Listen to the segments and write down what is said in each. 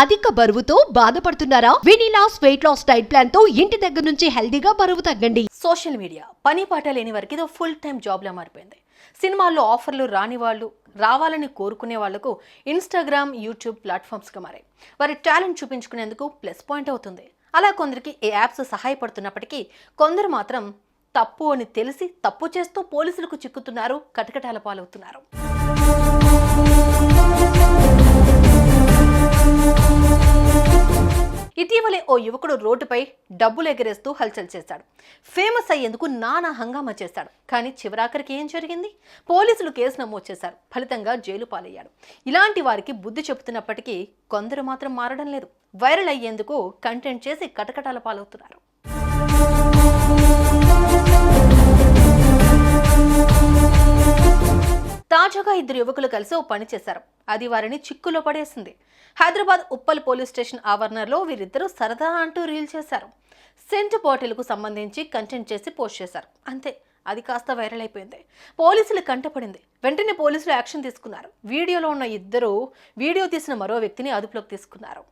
అధిక బరువుతో బాధపడుతున్నారా? వినీలాస్ వెయిట్ లాస్ డైట్ ప్లాన్తో ఇంటి దగ్గర నుంచి హెల్దీగా బరువు తగ్గండి. సోషల్ మీడియా పని పాట లేని వారికి ఇదో ఫుల్ టైం జాబ్లా మారిపోయింది. సినిమాల్లో ఆఫర్లు రాని వాళ్ళు రావాలని కోరుకునే వాళ్ళకు ఇన్స్టాగ్రామ్ యూట్యూబ్ ప్లాట్ఫామ్స్గా మారాయి. వారి టాలెంట్ చూపించుకునేందుకు ప్లస్ పాయింట్ అవుతుంది. అలా కొందరికి ఈ యాప్స్ సహాయపడుతున్నప్పటికీ కొందరు మాత్రం తప్పు అని తెలిసి తప్పు చేస్తూ పోలీసులకు చిక్కుతున్నారు కటకటాల పాలవుతున్నారు. ఇటీవలే ఓ యువకుడు రోడ్డుపై డబ్బులు ఎగరేస్తూ హల్చల్ చేశాడు. ఫేమస్ అయ్యేందుకు నానా హంగామా చేశాడు. కానీ చివరాఖరికి ఏం జరిగింది? పోలీసులు కేసు నమోదు చేశారు. ఫలితంగా జైలు పాలయ్యాడు. ఇలాంటి వారికి బుద్ధి చెబుతున్నప్పటికీ కొందరు మాత్రం మారడం లేదు. వైరల్ అయ్యేందుకు కంటెంట్ చేసి కటకటాల పాలవుతున్నారు. తాజాగా ఇద్దరు యువకులు కలిసి ఓ పని చేశారు. అది వారిని చిక్కులో పడేసింది. హైదరాబాద్ ఉప్పల్ పోలీస్ స్టేషన్ ఆవరణలో వీరిద్దరూ సరదా అంటూ రీల్ చేశారు. సెంట్ బాటిల్కు సంబంధించి కంటెంట్ చేసి పోస్ట్ చేశారు. అంతే అది కాస్త వైరల్ అయిపోయింది. పోలీసులు కంటపడింది. వెంటనే పోలీసులు యాక్షన్ తీసుకున్నారు. వీడియోలో ఉన్న ఇద్దరు వీడియో తీసిన మరో వ్యక్తిని అదుపులోకి తీసుకున్నారు.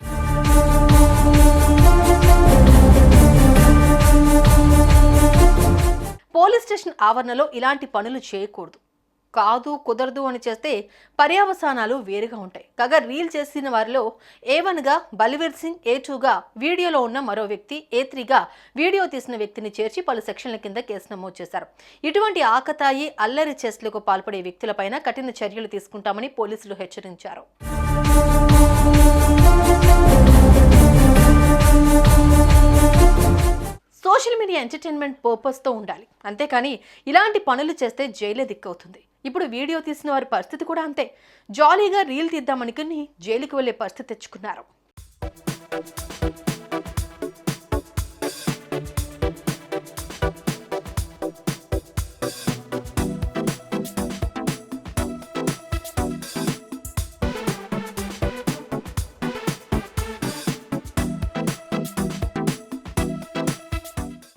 పోలీస్ స్టేషన్ ఆవరణలో ఇలాంటి పనులు చేయకూడదు. కాదు కుదరదు అని చేస్తే పర్యావసానాలు వేరుగా ఉంటాయి. కాగా రీల్ చేసిన వారిలో ఏ వన్గా బలివీర్ సింగ్ ఏ టూగా వీడియోలో ఉన్న మరో వ్యక్తి ఏ త్రీగా వీడియో తీసిన వ్యక్తిని చేర్చి పలు సెక్షన్ల కింద కేసు నమోదు చేశారు. ఇటువంటి ఆకతాయి అల్లరి చేష్టలకు పాల్పడే వ్యక్తులపైన కఠిన చర్యలు తీసుకుంటామని పోలీసులు హెచ్చరించారు. సోషల్ మీడియా ఎంటర్టైన్మెంట్ పర్పస్తో ఉండాలి. అంతేకాని ఇలాంటి పనులు చేస్తే జైలే దిక్కవుతుంది. ఇప్పుడు వీడియో తీసిన వారి పరిస్థితి కూడా అంతే. జాలీగా రీల్ తీద్దామనుకుని జైలుకి వెళ్ళే పరిస్థితి తెచ్చుకున్నారు.